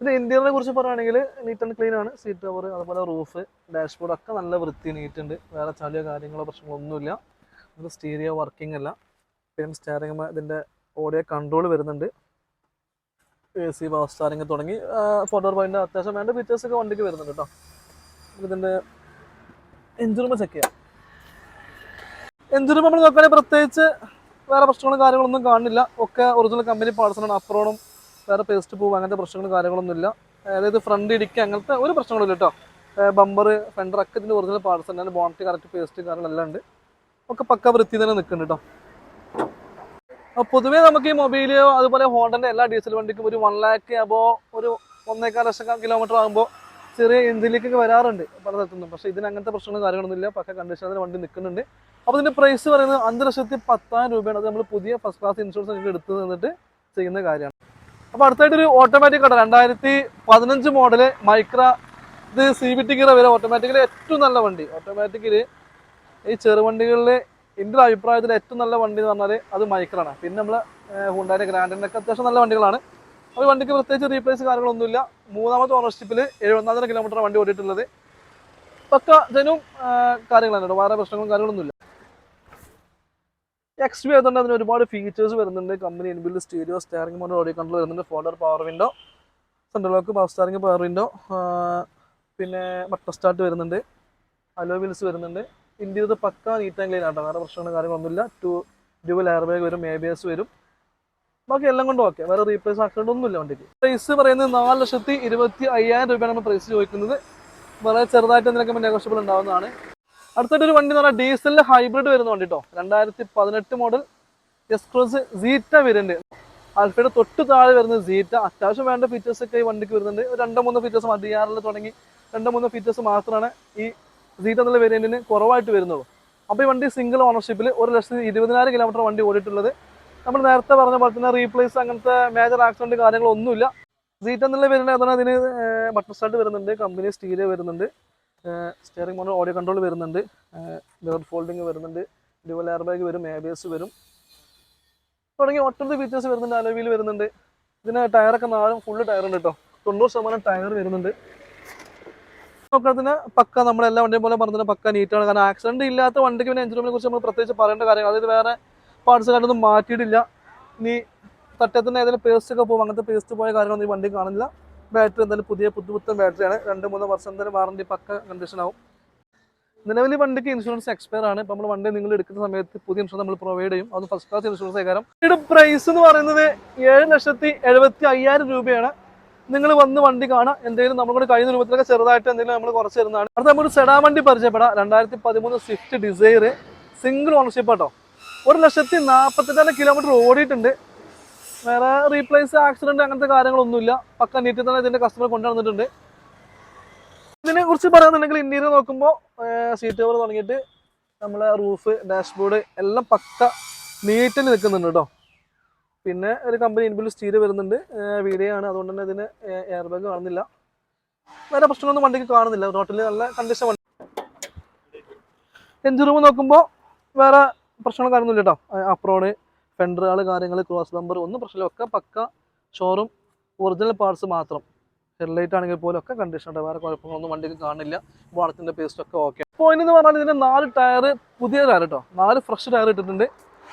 ഇത് ഇന്റീരിയറിനെ കുറിച്ച് പറയുകയാണെങ്കിൽ നീറ്റ് ആൻഡ് ക്ലീൻ ആണ്. സീറ്റ് കവർ അതുപോലെ റൂഫ് ഡാഷ്ബോർഡ് ഒക്കെ നല്ല വൃത്തി നീറ്റ് ഉണ്ട്. വേറെ ചളിയോ കാര്യങ്ങളോ പ്രശ്നങ്ങളൊന്നുമില്ല. ഇത് സ്റ്റീരിയോ വർക്കിംഗ് അല്ല പിന്നെ സ്റ്റാറിംഗ് ഇതിന്റെ ഓഡിയോ കൺട്രോൾ വരുന്നുണ്ട്. എ സി പവർ സ്റ്റാറിങ് തുടങ്ങി ഫോട്ടോ പോയിന്റ് അത്യാവശ്യം വേണ്ട ഫീച്ചേഴ്സ് ഒക്കെ വണ്ടിക്ക് വരുന്നുണ്ട് കേട്ടോ ഇതിന്റെ റൂം ചെക്ക് ചെയ്യാം. റൂം നമ്മൾ നോക്കുകയാണെങ്കിൽ പ്രത്യേകിച്ച് വേറെ പ്രശ്നങ്ങളും കാര്യങ്ങളൊന്നും കാണില്ല. ഒക്കെ ഒറിജിനൽ കമ്പനി പാർട്സാണ് അപ്രോണും വേറെ പേസ്റ്റ് പോവും അങ്ങനത്തെ പ്രശ്നങ്ങളും കാര്യങ്ങളൊന്നും ഇല്ല. അതായത് ഫ്രണ്ട് ഇടിക്കുക അങ്ങനത്തെ ഒരു പ്രശ്നങ്ങളും കേട്ടോ ബമ്പർ ഫെൻഡർ ഒക്കെ ഒറിജിനൽ പാർട്സ് തന്നെയാണ്. ബോണറ്റ് കറക്റ്റ് പേസ്റ്റ് കാര്യങ്ങളെല്ലാം ഉണ്ട്. ഒക്കെ പക്ക വൃത്തി തന്നെ നിൽക്കുന്നുണ്ട് കേട്ടോ പൊതുവേ നമുക്ക് ഈ മൊബൈൽ അതുപോലെ ഹോണ്ടന്റെ എല്ലാ ഡീസൽ വണ്ടിക്കും ഒരു വൺ ലാക്ക് അബോ ഒരു ഒന്നേക്കാൽ ലക്ഷം കിലോമീറ്റർ ആകുമ്പോൾ ചെറിയ എഞ്ചിനിലേക്കൊക്കെ വരാറുണ്ട് പല സ്ഥലത്തുനിന്നും പക്ഷേ ഇതിന് അങ്ങനത്തെ പ്രശ്നങ്ങളും കാര്യങ്ങളൊന്നും ഇല്ല. പക്ക കണ്ടീഷനിൽ വണ്ടി നിൽക്കുന്നുണ്ട്. അപ്പോൾ ഇതിന്റെ പ്രൈസ് പറയുന്നത് അഞ്ച് ലക്ഷത്തി പത്തായിരം രൂപയാണ്. അത് നമ്മൾ പുതിയ ഫസ്റ്റ് ക്ലാസ് ഇൻഷുറൻസ് ഒക്കെ എടുത്ത് നിന്നിട്ട് ചെയ്യുന്ന കാര്യമാണ്. അപ്പോൾ അടുത്തായിട്ട് ഒരു ഓട്ടോമാറ്റിക് കട. രണ്ടായിരത്തി പതിനഞ്ച് മോഡൽ മൈക്ര ഇത് സി ബി ടി കീറ വരെ ഓട്ടോമാറ്റിക്കലി ഏറ്റവും നല്ല വണ്ടി. ഓട്ടോമാറ്റിക്കലി ഈ ചെറുവണ്ടികളിൽ എന്റെ അഭിപ്രായത്തിൽ ഏറ്റവും നല്ല വണ്ടി എന്ന് പറഞ്ഞാൽ അത് മൈക്രാണ് പിന്നെ നമ്മൾ ഹുണ്ടാന്റെ ഗ്രാൻഡിന്റെ ഒക്കെ അത്യാവശ്യം നല്ല വണ്ടികളാണ്. അപ്പോൾ വണ്ടിക്ക് പ്രത്യേകിച്ച് റീപ്ലേസ് കാര്യങ്ങളൊന്നുമില്ല. മൂന്നാമത്തെ ഓണർഷിപ്പിൽ എഴുപത്തിനാല് കിലോമീറ്റർ വണ്ടി ഓടിയിട്ടുള്ളത്. പക്ക ജനും കാര്യങ്ങളാണ് വേറെ പ്രശ്നങ്ങളും കാര്യങ്ങളൊന്നുമില്ല. എക്സ് വി ആയതുകൊണ്ട് അതിന് ഒരുപാട് ഫീച്ചേഴ്സ് വരുന്നുണ്ട്. Company inbuilt stereo steering model audio control വരുന്നുണ്ട് four door power window central lock power steering power window പിന്നെ ബട്ടർ സ്റ്റാർട്ട് വരുന്നുണ്ട്. അലോ വീൽസ് വരുന്നുണ്ട്. ഇന്ത്യയിൽ പക്ക നീറ്റ് ആൻഡ് ക്ലീൻ ആട്ടോ. വേറെ പ്രശ്നങ്ങളും കാര്യങ്ങളൊന്നുമില്ല. ടു ഡ്യുവൽ എയർ ബാഗ് വരും എ ബി എസ് വരും. ബാക്കി എല്ലാം കൊണ്ടും ഓക്കെ വേറെ റീപ്ലേസ് ആക്കേണ്ട ഒന്നുമില്ല വണ്ടിക്ക്. പ്രൈസ് പറയുന്നത് നാല് ലക്ഷത്തി ഇരുപത്തി അയ്യായിരം രൂപയാണ് പ്രൈസ് ചോദിക്കുന്നത്. വളരെ ചെറുതായിട്ട് എന്തെങ്കിലും നെഗോഷ്യബിൾ ഉണ്ടാവുന്നതാണ്. അടുത്തൊരു വണ്ടി എന്ന് പറഞ്ഞാൽ ഡീസലിൽ ഹൈബ്രിഡ് വരുന്ന വണ്ടി കേട്ടോ രണ്ടായിരത്തി പതിനെട്ട് മോഡൽ എക്സ്ക്രോസ് സീറ്റ വരുന്നുണ്ട് ആൽഫയുടെ തൊട്ട് താഴെ വരുന്ന സീറ്റ അത്യാവശ്യം വേണ്ട ഫീച്ചേഴ്സ് ഒക്കെ ഈ വണ്ടിക്ക് വരുന്നുണ്ട്. രണ്ടോ മൂന്നോ ഫീച്ചേഴ്സ് മതിയാറിൽ തുടങ്ങി രണ്ടോ മൂന്നോ ഫീച്ചേഴ്സ് മാത്രമാണ് ഈ സീറ്റ എന്നുള്ള വേരിയന്റിന് കുറവായിട്ട് വരുന്നുള്ളൂ. അപ്പോൾ ഈ വണ്ടി സിംഗിൾ ഓണർഷിപ്പിൽ ഒരു ലക്ഷത്തി ഇരുപതിനായിരം കിലോമീറ്റർ വണ്ടി ഓടിയിട്ടുള്ളത്. നമ്മൾ നേരത്തെ പറഞ്ഞ പോലെ തന്നെ റീപ്ലേസ് അങ്ങനത്തെ മേജർ ആക്സിഡന്റ് കാര്യങ്ങളൊന്നുമില്ല. സീറ്റ് എന്നുള്ള വരുന്നത് അതുകൊണ്ട് അതിന് ബട്ടൺ സ്റ്റാർട്ട് വരുന്നുണ്ട് കമ്പനി സ്റ്റീൽ വരുന്നുണ്ട് സ്റ്റിയറിംഗ് മോഡൽ ഓഡിയോ കൺട്രോൾ വരുന്നുണ്ട് മിറർ ഫോൾഡിങ് വരുന്നുണ്ട് ഡ്യുവൽ എയർ ബാഗ് വരും എ ബി എസ് വരും. തുടങ്ങി ഒട്ടനവധി ഫീച്ചേഴ്സ് വരുന്നുണ്ട് അലോവിയിൽ വരുന്നുണ്ട്. ഇതിന് ടയറൊക്കെ നാലും ഫുള്ള് ടയർ ഉണ്ട് കേട്ടോ തൊണ്ണൂറ് ശതമാനം ടയർ വരുന്നുണ്ട്. നോക്കുന്നതിന് പക്ക നമ്മളെല്ലാ വണ്ടിയും പോലെ പറഞ്ഞതിന് പക്ക നീറ്റാണ് കാരണം ആക്സിഡന്റ് ഇല്ലാത്ത വണ്ടിക്ക് പിന്നെ എഞ്ചിനെ കുറിച്ച് നമ്മൾ പ്രത്യേകിച്ച് പറയേണ്ട കാര്യങ്ങൾ അതായത് വേറെ പാർട്സ് കാര്യമൊന്നും മാറ്റിയിട്ടില്ല. നീ തട്ടത്തിന് ഏതെങ്കിലും പേസ്റ്റ് ഒക്കെ പോകും. അങ്ങനത്തെ പേസ്റ്റ് പോയ കാര്യങ്ങളൊന്നും ഈ വണ്ടി കാണുന്നില്ല. ബാറ്ററി എന്തായാലും പുതിയ പുതുപുത്തൻ ബാറ്ററിയാണ് രണ്ട് മൂന്ന് വർഷം എന്തായാലും വാറണ്ടി പക്ക കണ്ടീഷൻ ആവും. നിലവിൽ വണ്ടിക്ക് ഇൻഷുറൻസ് എക്സ്പയർ ആണ്. ഇപ്പം നമ്മൾ വണ്ടി നിങ്ങൾ എടുക്കുന്ന സമയത്ത് പുതിയ ഇൻഷുറൻസ് നമ്മൾ പ്രൊവൈഡ് ചെയ്യും. അത് ഫസ്റ്റ് ക്ലാസ് ഇൻഷുറൻസ് ആയിക്കാരം പ്രൈസ് എന്ന് പറയുന്നത് ഏഴ് ലക്ഷത്തി എഴുപത്തി അയ്യായിരം രൂപയാണ്. നിങ്ങൾ വന്ന് വണ്ടി കാണാം എന്തെങ്കിലും നമ്മളോട് കഴിയുന്ന രൂപത്തിലൊക്കെ ചെറുതായിട്ട് എന്തെങ്കിലും നമ്മൾ കുറച്ച് തരുന്നതാണ്. അടുത്ത നമുക്ക് സെഡാ വണ്ടി പരിചയപ്പെടാം. രണ്ടായിരത്തി പതിമൂന്ന് സ്വിഫ്റ്റ് ഡിസൈർ സിംഗിൾ ഓണർഷിപ്പ് കേട്ടോ ഒരു ലക്ഷത്തി നാൽപ്പത്തെട്ടായിരം കിലോമീറ്റർ ഓടിയിട്ടുണ്ട്. വേറെ റീപ്ലേസ് ആക്സിഡന്റ് അങ്ങനത്തെ കാര്യങ്ങളൊന്നുമില്ല. പക്ക നീറ്റിൽ തന്നെ ഇതിന്റെ കസ്റ്റമർ കൊണ്ടുവന്നിട്ടുണ്ട് ഇതിനെ കുറിച്ച് പറയാന്നുണ്ടെങ്കിൽ ഇന്ത്യയിൽ നോക്കുമ്പോൾ സീറ്റ് കവർ തുടങ്ങിയിട്ട് നമ്മളെ റൂഫ് ഡാഷ്ബോർഡ് എല്ലാം പക്ക നീറ്റിൽ നിൽക്കുന്നുണ്ട് കേട്ടോ പിന്നെ ഒരു കമ്പനി ഇൻബിൽ സ്റ്റീൽ വരുന്നുണ്ട്. വീഡിയോ ആണ് അതുകൊണ്ട് തന്നെ ഇതിന് എയർ ബാഗ് കാണുന്നില്ല. വേറെ പ്രശ്നമൊന്നും വണ്ടിക്ക് കാണുന്നില്ല. ടോട്ടലി നല്ല കണ്ടീഷൻ വണ്ടി എഞ്ചിൻ റൂം നോക്കുമ്പോൾ വേറെ പ്രശ്നങ്ങൾ കാര്യമൊന്നുമില്ല കേട്ടോ അപ്രോണ് ഫെൻഡറുകൾ കാര്യങ്ങൾ ക്രോസ് നമ്പർ ഒന്നും പ്രശ്നമില്ല. ഒക്കെ പക്ക ഷോറും ഒറിജിനൽ പാർട്സ് മാത്രം. ഹെഡ്ലൈറ്റ് ആണെങ്കിൽ പോലും ഒക്കെ കണ്ടീഷൻ ഉണ്ട്. വേറെ കുഴപ്പങ്ങളൊന്നും വണ്ടിക്ക് കാണുന്നില്ല. വളത്തിന്റെ പേസ്റ്റ് ഒക്കെ ഓക്കെ പോയിന്റ് എന്ന് പറഞ്ഞാൽ ഇതിന് നാല് ടയർ പുതിയ ടയർ കേട്ടോ നാല് ഫ്രഷ് ടയർ ഇട്ടിട്ടുണ്ട്.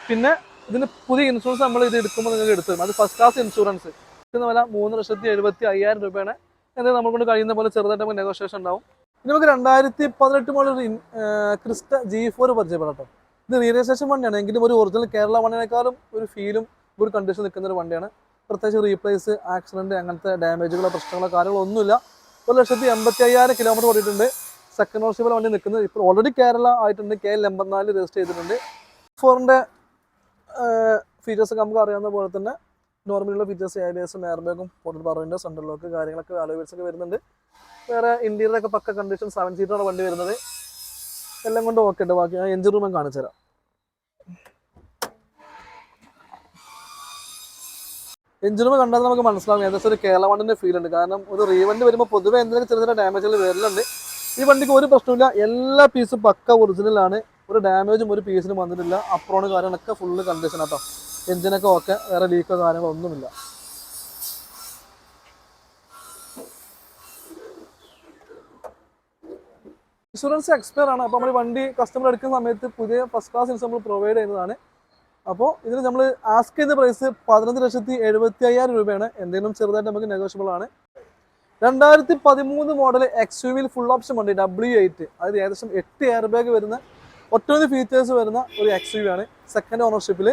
പിന്നെ ഇതിന് പുതിയ ഇൻഷുറൻസ് നമ്മൾ ഇത് എടുക്കുമ്പോൾ നിങ്ങൾക്ക് എടുത്തു അത് ഫസ്റ്റ് ക്ലാസ് ഇൻഷുറൻസ് ഇതിന് വില മൂന്ന് ലക്ഷത്തി എഴുപത്തി അയ്യായിരം രൂപയാണ്. എന്നാൽ നമ്മൾ കൊണ്ട് കഴിയുന്ന പോലെ ചെറുതായിട്ട് നമുക്ക് നെഗോഷിയേഷൻ ഉണ്ടാവും. ഇനി നമുക്ക് രണ്ടായിരത്തി പതിനെട്ട് മോഡൽ ക്രിസ്റ്റ ജി ഫോർ പരിചയപ്പെടട്ടോ ഇത് റിയലൈസേഷൻ വണ്ടിയാണ്. എങ്കിലും ഒരു ഒറിജിനൽ കേരള വണ്ടിനേക്കാളും ഒരു ഫീലും ഒരു കണ്ടീഷൻ നിൽക്കുന്ന ഒരു വണ്ടിയാണ്. പ്രത്യേകിച്ച് റീപ്ലേസ് ആക്സിഡന്റ് അങ്ങനത്തെ ഡാമേജുകളോ പ്രശ്നങ്ങളോ കാര്യങ്ങളോ ഒന്നുമില്ല. ഒരു ലക്ഷത്തി എൺപത്തി അയ്യായിരം കിലോമീറ്റർ ഓടിയിട്ടുണ്ട്. സെക്കൻഡ് ഓർഷിപ്പിലെ വണ്ടി നിൽക്കുന്നത് ഇപ്പോൾ ഓൾറെഡി കേരള ആയിട്ടുണ്ട്. കെ എൽ എൺപത്തിനാല് രജിസ്റ്റർ ചെയ്തിട്ടുണ്ട്. ഫോറിന്റെ ഫീച്ചേഴ്സ് ഒക്കെ നമുക്ക് അറിയാവുന്ന പോലെ തന്നെ നോർമലുള്ള ഫീച്ചേഴ്സ് എ ബി എസും എയർ ബാഗും പോർട്ടൽ പവറിന്റെ സെൻട്രൽ ലോക്ക് കാര്യങ്ങളൊക്കെ അലോവേഴ്സ് ഒക്കെ വരുന്നുണ്ട്. വേറെ ഇന്റീരിയറൊക്കെ പക്ക കണ്ടീഷൻ സെവൻ സീറ്ററാണ് വണ്ടി വരുന്നത്. എല്ലാം കൊണ്ട് ഓക്കെ ഉണ്ട് ബാക്കി എഞ്ചിൻ റൂം ഞാൻ കാണിച്ചു തരാം. എഞ്ചിൻ റൂം കണ്ടാൽ നമുക്ക് മനസ്സിലാവും ഏകദേശം ഒരു കേരള വണ്ടിന്റെ ഫീൽ ഉണ്ട്. കാരണം ഒരു റീവണ്ടി വരുമ്പോൾ പൊതുവെ എന്തെങ്കിലും ചെറിയ ചെറിയ ഡാമേജുകൾ വരലുണ്ട് ഈ വണ്ടിക്ക് ഒരു പ്രശ്നമില്ല എല്ലാ പീസും പക്ക ഒറിജിനൽ ആണ്. ഒരു ഡാമേജും ഒരു പീസിനും വന്നിട്ടില്ല. അപ്രോണ് കാര്യങ്ങളൊക്കെ ഫുള്ള് കണ്ടീഷൻ ആട്ടോ. എഞ്ചിനൊക്കെ ഓക്കെ വേറെ ലീക്കോ കാര്യങ്ങളോ ഒന്നുമില്ല. ഇൻഷുറൻസ് എക്സ്പയർ ആണ്. അപ്പോൾ നമ്മൾ വണ്ടി കസ്റ്റമർ എടുക്കുന്ന സമയത്ത് പുതിയ ഫസ്റ്റ് ക്ലാസ് ഇൻഷുറൻസ് നമ്മൾ പ്രൊവൈഡ് ചെയ്യുന്നതാണ്. അപ്പോൾ ഇതിന് നമ്മൾ ആസ്ക് ചെയ്ത പ്രൈസ് പതിനഞ്ച് ലക്ഷത്തി എഴുപത്തി അയ്യായിരം രൂപയാണ്. എന്തെങ്കിലും ചെറുതായിട്ട് നമുക്ക് നെഗോഷ്യബിൾ ആണ്. രണ്ടായിരത്തി പതിമൂന്ന് മോഡൽ എക്സ് യുവിൽ ഫുൾ ഓപ്ഷൻ വണ്ടി ഡബ്ല്യു എയ്റ്റ് അതായത് ഏകദേശം എട്ട് എയർ ബാഗ് വരുന്ന ഒട്ടനവധി ഫീച്ചേഴ്സ് വരുന്ന ഒരു എക്സ് ആണ്. സെക്കൻഡ് ഓണർഷിപ്പിൽ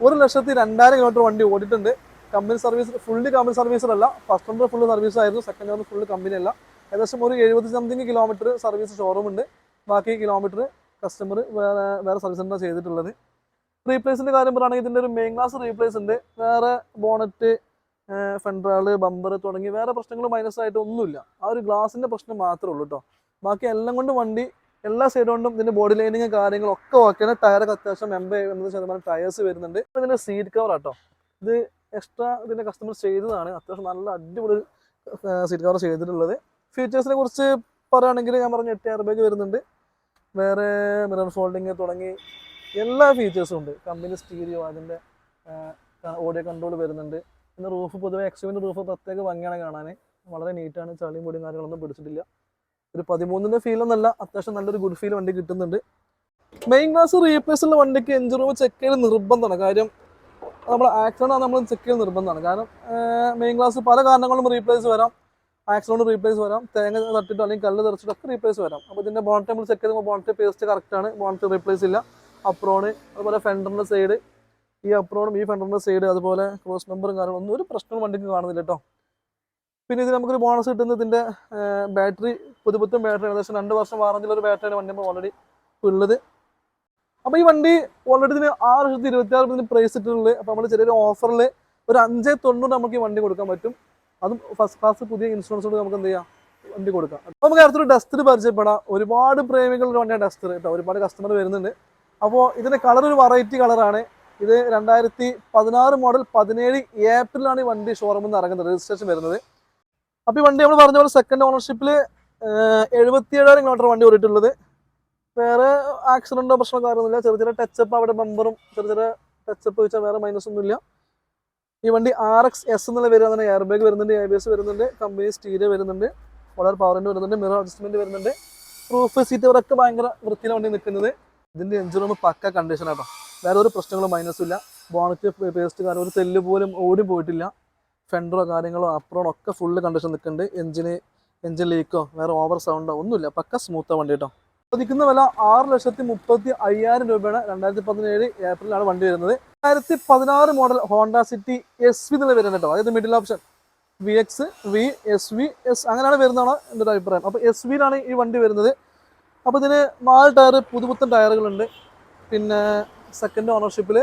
ഒരു ലക്ഷത്തി രണ്ടായിരം കിലോമീറ്റർ വണ്ടി ഓടിയിട്ടുണ്ട്. കമ്പനി സർവീസ് ഫുള്ളി കമ്പനി സർവീസിലല്ല ഫസ്റ്റ് ഓണർ ഫുള്ള് സർവീസ് ആയിരുന്നു. സെക്കൻഡ് ഓണർ ഫുള്ള് കമ്പനി അല്ല. ഏകദേശം ഒരു എഴുപത് സംതിങ് കിലോമീറ്റർ സർവീസ് ഷോറൂം ഉണ്ട്. ബാക്കി കിലോമീറ്റർ കസ്റ്റമർ വേറെ വേറെ സർവീസ് സെന്റർ ചെയ്തിട്ടുള്ളത്? റീപ്ലേസിന്റെ കാര്യം പറയുകയാണെങ്കിൽ ഇതിന്റെ ഒരു മെയിൻ ക്ലാസ് റീപ്ലേസ് ഉണ്ട്. വേറെ ബോണറ്റ് ഫെൻഡറാൾ ബമ്പർ തുടങ്ങി വേറെ പ്രശ്നങ്ങൾ മൈനസ് ആയിട്ട് ഒന്നുമില്ല. ആ ഒരു ഗ്ലാസിന്റെ പ്രശ്നം മാത്രമേ ഉള്ളൂ കേട്ടോ ബാക്കി എല്ലാം കൊണ്ട് വണ്ടി എല്ലാ സൈഡ് കൊണ്ടും ഇതിന്റെ ബോഡി ലൈനിങ് കാര്യങ്ങളും ഒക്കെ ഓക്കെയാണ് ടയറൊക്കെ അത്യാവശ്യം എൺപത് എൺപത് ശതമാനം ടയേഴ്സ് വരുന്നുണ്ട്. ഇപ്പൊ ഇതിന്റെ സീറ്റ് കവർ ആട്ടോ. ഇത് എക്സ്ട്രാ ഇതിന്റെ കസ്റ്റമർ ചെയ്തതാണ്. അത്യാവശ്യം നല്ല അടിപൊളി സീറ്റ് കവർ ചെയ്തിട്ടുള്ളത്. ഫീച്ചേഴ്സിനെ കുറിച്ച് പറയുകയാണെങ്കിൽ ഞാൻ പറഞ്ഞ എട്ട് എയർ ബാഗ് വരുന്നുണ്ട്. വേറെ മിറർ ഫോൾഡിങ് തുടങ്ങി എല്ലാ ഫീച്ചേഴ്സും ഉണ്ട്. കമ്പനി സ്റ്റീരിയോ അതിന്റെ ഓഡിയോ കൺട്രോൾ വരുന്നുണ്ട്. പിന്നെ റൂഫ് പൊതുവെ എക്സുവിന്റെ റൂഫ് പ്രത്യേക ഭംഗിയാണ് കാണാൻ. വളരെ നീറ്റാണ് ചളിയും പൊടിയും കാര്യങ്ങളൊന്നും പിടിച്ചിട്ടില്ല. ഒരു പതിമൂന്നിന്റെ ഫീലൊന്നല്ല അത്യാവശ്യം നല്ലൊരു ഗുഡ് ഫീൽ വണ്ടി കിട്ടുന്നുണ്ട്. മെയിൻ ക്ലാസ് റീപ്ലേസ് ഉള്ള വണ്ടിക്ക് എഞ്ചിൻ റൂം ചെക്ക് ചെയ്യൽ നിർബന്ധമാണ്. കാര്യം നമ്മൾ ആക്സിഡന്റ് നമ്മൾ ചെക്ക് ചെയ്യൽ നിർബന്ധമാണ്. കാരണം മെയിൻ ക്ലാസ് പല കാരണങ്ങളും റീപ്ലേസ് വരാം. ആക്സിഡന്റ് റീപ്ലേസ് വരാം. തേങ്ങ തട്ടിട്ടോ അല്ലെങ്കിൽ കല്ല് തെറിച്ചിട്ടോ ഒക്കെ റീപ്ലേസ് വരാം. അപ്പോൾ ഇതിന്റെ ബോണറ്റ് നമ്മൾ ചെക്ക് ചെയ്യുമ്പോൾ ബോണറ്റ് പേസ്റ്റ് കറക്റ്റ് ആണ്. ബോണറ്റ് റീപ്ലേസ് ഇല്ല. അപ്രോണ് അതുപോലെ ഫെൻഡറിന്റെ സൈഡ് ഈ അപ്രോണും ഈ ഫെൻഡറിന്റെ സൈഡ് അതുപോലെ ക്രോസ് നമ്പറും കാര്യങ്ങളും ഒന്നും ഒരു പ്രശ്നവും വണ്ടിക്ക് കാണുന്നില്ല കേട്ടോ പിന്നെ ഇത് നമുക്കൊരു ബോണസ് കിട്ടുന്നത് ഇതിന്റെ ബാറ്ററി പുതുപുത്തൻ ബാറ്ററി ഏകദേശം രണ്ട് വർഷം വാറഞ്ചിലുള്ള ഒരു ബാറ്ററിയാണ് വണ്ടി ഓൾറെഡി ഉള്ളത്. അപ്പോൾ ഈ വണ്ടി ഓൾറെഡി ഇതിന് ആറ് ലക്ഷത്തി ഇരുപത്തി ആറ് ഇതിന് പ്രൈസ് ഇട്ടിട്ടുള്ളത് അപ്പോൾ നമ്മൾ ചെറിയൊരു ഓഫറിൽ ഒരു അഞ്ച് തൊണ്ണൂറ് നമുക്ക് ഈ വണ്ടി കൊടുക്കാൻ പറ്റും. അതും ഫസ്റ്റ് ക്ലാസ് പുതിയ ഇൻഷുറൻസ് ഇൻഷുറൻസോട് നമുക്ക് എന്ത് ചെയ്യാം? വണ്ടി കൊടുക്കാം. അപ്പോൾ നമുക്ക് അടുത്തൊരു ഡസ്റ്റർ പരിചയപ്പെടാം. ഒരുപാട് പ്രേമികളുടെ വണ്ടിയാണ് ഡസ്റ്റർ കേട്ടോ. ഒരുപാട് കസ്റ്റമർ വരുന്നുണ്ട്. അപ്പോൾ ഇതിന്റെ കളർ ഒരു വെറൈറ്റി കളറാണ് ഇത് രണ്ടായിരത്തി പതിനാറ് മോഡൽ പതിനേഴ് ഏപ്രിലാണ് ഈ വണ്ടി ഷോറൂമിൽ നിന്ന് ഇറങ്ങുന്നത് രജിസ്ട്രേഷൻ വരുന്നത്. അപ്പോൾ ഈ വണ്ടി നമ്മൾ പറഞ്ഞ പോലെ സെക്കൻഡ് ഓണർഷിപ്പിൽ എഴുപത്തി ഏഴായിരം കിലോമീറ്റർ വണ്ടി ഓടിയിട്ടുള്ളത്. വേറെ ആക്സിഡന്റോ പ്രശ്നമോ കാര്യമൊന്നുമില്ല. ചെറിയ ചെറിയ ടച്ചപ്പ് അവിടെ ബമ്പറും ചെറിയ ചെറിയ ടച്ചപ്പ് വെച്ചാൽ വേറെ മൈനസ് ഒന്നുമില്ല. ഈ വണ്ടി ആർ എക്സ് എസ് എന്നുള്ള പേര് എയർ ബാഗ് വരുന്നുണ്ട് എ ബി എസ് വരുന്നുണ്ട് കമ്പനി സ്റ്റീരിയോ വരുന്നുണ്ട് വളരെ പവറിന്റെ വരുന്നുണ്ട് മിറർ അഡ്ജസ്റ്റ്മെന്റ് വരുന്നുണ്ട്. പ്രൂഫ് സീറ്റ് ഇവരൊക്കെ ഭയങ്കര വൃത്തിയിലാണ് വണ്ടി നിൽക്കുന്നത്. ഇതിന്റെ എഞ്ചിൻ റൂം പക്ക കണ്ടീഷൻ ആട്ടോ വേറെ ഒരു പ്രശ്നങ്ങളും മൈനസും ഇല്ല. ബോണറ്റ് പേസ്റ്റ് കാരണം ഒരു തെല്ല് പോലും ഓടി പോയിട്ടില്ല. ഫെൻഡറോ കാര്യങ്ങളോ അപ്രോണോ ഒക്കെ ഫുള്ള് കണ്ടീഷൻ നിൽക്കുന്നുണ്ട്. എഞ്ചിന് എഞ്ചിൻ ലീക്കോ വേറെ ഓവർ സൗണ്ടോ ഒന്നുമില്ല. പക്ക സ്മൂത്ത വണ്ടി കേട്ടോ. ചോദിക്കുന്ന വില ആറ് ലക്ഷത്തി മുപ്പത്തി അയ്യായിരം രൂപയാണ്. രണ്ടായിരത്തി പതിനേഴ് ഏപ്രിലാണ് വണ്ടി വരുന്നത്. രണ്ടായിരത്തി പതിനാറ് model Honda City S V എന്നുള്ള വരുന്നത് കേട്ടോ. അതായത് middle option V X V S V S അങ്ങനെയാണ് വരുന്നതാണ് എന്റെ ഒരു അഭിപ്രായം. അപ്പോൾ എസ് വിയിലാണ് ഈ വണ്ടി വരുന്നത്. അപ്പോൾ ഇതിന് നാല് ടയർ പുതുപുത്തൻ ടയറുകളുണ്ട് പിന്നെ സെക്കൻഡ് ഓണർഷിപ്പിൽ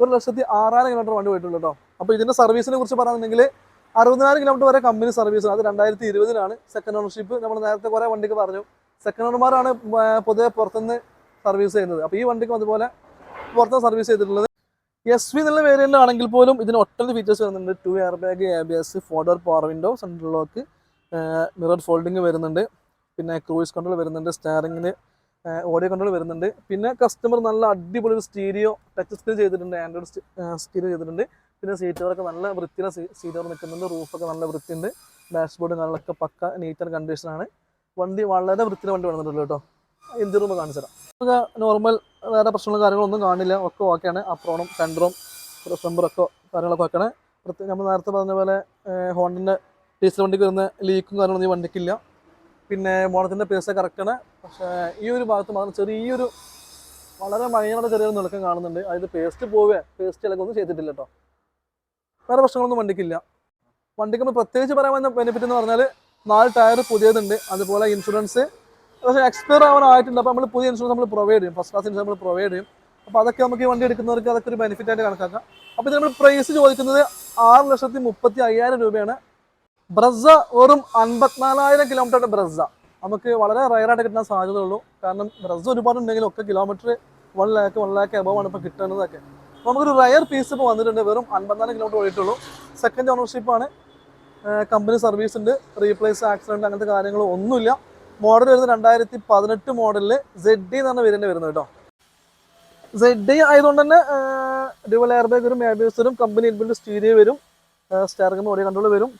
ഒരു ലക്ഷത്തി ആറായിരം കിലോമീറ്റർ വണ്ടി പോയിട്ടുള്ളൂ കേട്ടോ. അപ്പോൾ ഇതിന്റെ സർവീസിനെ കുറിച്ച് പറയുകയാണെങ്കിൽ അറുപതിനായിരം കിലോമീറ്റർ വരെ കമ്പനി സർവീസ് അത് രണ്ടായിരത്തി ഇരുപതിലാണ് സെക്കൻഡ് ഓണർഷിപ്പ് നമ്മൾ നേരത്തെ കുറേ വണ്ടിക്ക് പറഞ്ഞു. സെക്കൻഡ് ഓണർമാരാണ് പൊതുവെ പുറത്തുനിന്ന് സർവീസ് ചെയ്യുന്നത്. അപ്പോൾ ഈ വണ്ടിക്കും അതുപോലെ പുറത്തുനിന്ന് സർവീസ് ചെയ്തിട്ടുള്ളത് എസ് വി എന്നുള്ള വേരിയന്റ് ആണെങ്കിൽ പോലും ഇതിന് ഒട്ടനവധി ഫീച്ചേഴ്സ് വരുന്നുണ്ട്. Two air bag A B S four door power window central lock mirror folding വരുന്നുണ്ട്. പിന്നെ ക്രൂയിസ് കൺട്രോൾ വരുന്നുണ്ട് സ്റ്റാറിങ്ങിന് ഓഡിയോ കൺട്രോൾ വരുന്നുണ്ട്. പിന്നെ കസ്റ്റമർ നല്ല അടിപൊളി സ്റ്റീരിയോ ടച്ച് സ്ക്രീൻ ചെയ്തിട്ടുണ്ട്. ആൻഡ്രോയിഡ് സ്റ്റീരിയോ ചെയ്തിട്ടുണ്ട്. പിന്നെ സീറ്റുകളൊക്കെ നല്ല വൃത്തിയുള്ള സീറ്റുകൾ നിൽക്കുന്നുണ്ട്. റൂഫൊക്കെ നല്ല വൃത്തിയുണ്ട്. ഡാഷ്ബോർഡ് നല്ലൊക്കെ പക്ക നീറ്റ് ആൻഡ് കണ്ടീഷനാണ് വണ്ടി വളരെ വൃത്തിയുടെ വണ്ടി വേണമെന്നുണ്ടല്ലോ കേട്ടോ. എഞ്ചിൻ റൂം കാണിച്ചു തരാം. നോർമൽ വേറെ പ്രശ്നങ്ങളും കാര്യങ്ങളൊന്നും കാണില്ല. ഒക്കെ ഓക്കെയാണ് അപ്രോണും സെന്ററും സെമ്പറൊക്കെ കാര്യങ്ങളൊക്കെ ഓക്കെയാണ് പ്രത്യേകം നമ്മൾ നേരത്തെ പറഞ്ഞ പോലെ ഹോണ്ടിന്റെ ഡീസൽ വണ്ടിക്ക് വരുന്ന ലീക്കും കാര്യങ്ങളൊന്നും ഈ വണ്ടിക്കില്ല. പിന്നെ മോണത്തിന്റെ പേസ് കറക്റ്റാണ് പക്ഷേ ഈ ഒരു ഭാഗത്ത് മാത്രം ചെറിയൊരു വളരെ മൈനറുടെ ചെറിയൊരു നിലക്കം കാണുന്നുണ്ട്. അതായത് പേസ്റ്റ് പോവുക പേസ്റ്റ് ഇളക്കൊന്നും ചെയ്തിട്ടില്ല കേട്ടോ. വേറെ പ്രശ്നങ്ങളൊന്നും വണ്ടിക്കില്ല. വണ്ടിക്ക് നമ്മൾ പ്രത്യേകിച്ച് പറയാൻ വന്ന ബെനിഫിറ്റ് എന്ന് പറഞ്ഞാൽ നാല് ടയർ പുതിയതുണ്ട്. അതുപോലെ ഇൻഷുറൻസ് പക്ഷേ എക്സ്പയർ ആവാനായിട്ടുണ്ട്. അപ്പോൾ നമ്മൾ പുതിയ ഇൻഷുറൻസ് നമ്മൾ പ്രൊവൈഡ് ചെയ്യും. ഫസ്റ്റ് ക്ലാസ് ഇൻഷുറൻസ് നമ്മൾ പ്രൊവൈഡ് ചെയ്യും. അപ്പോൾ അതൊക്കെ നമുക്ക് ഈ വണ്ടി എടുക്കുന്നവർക്ക് അതൊക്കെ ഒരു ബെനിഫിറ്റ് ആയിട്ട് കണക്കാക്കാം. അപ്പോൾ ഇത് നമ്മൾ പ്രൈസ് ചോദിക്കുന്നത് ആറ് ലക്ഷത്തി മുപ്പത്തി അയ്യായിരം രൂപയാണ്. ബ്രസ വെറും അൻപത്തിനാലായിരം കിലോമീറ്ററുടെ ബ്രസ നമുക്ക് വളരെ റയറായിട്ട് കിട്ടാൻ സാധ്യതയുള്ളൂ. കാരണം ബ്രസ ഒരുപാട് ഉണ്ടെങ്കിലും ഒക്കെ kilometre one lakh one lakh above ആണ് ഇപ്പോൾ കിട്ടുന്നതൊക്കെ. നമുക്കൊരു റയർ പീസ് ഇപ്പോൾ വന്നിട്ടുണ്ട്. വെറും അൻപത്തിനാല് കിലോമീറ്റർ ഓടിയിട്ടുള്ളൂ. സെക്കൻഡ് ഓണർഷിപ്പാണ് കമ്പനി സർവീസ് ഉണ്ട്. റീപ്ലേസ് ആക്സിഡന്റ് അങ്ങനത്തെ കാര്യങ്ങളും ഒന്നുമില്ല. മോഡൽ വരുന്നത് രണ്ടായിരത്തി പതിനെട്ട് മോഡലിൽ സെഡ് ഡി എന്നാണ് വേരിയന്റ് വരുന്നത് കേട്ടോ. സെഡ് ഡി ആയതുകൊണ്ട് തന്നെ ഡ്യുവൽ എയർ ബാഗ് വരും എയർബേസ് വരും കമ്പനി ഇൻബിൽഡ് സ്റ്റീരിയോ വരും സ്റ്റാറിംഗ് ഓഡിയോ കൺട്രോൾ വരും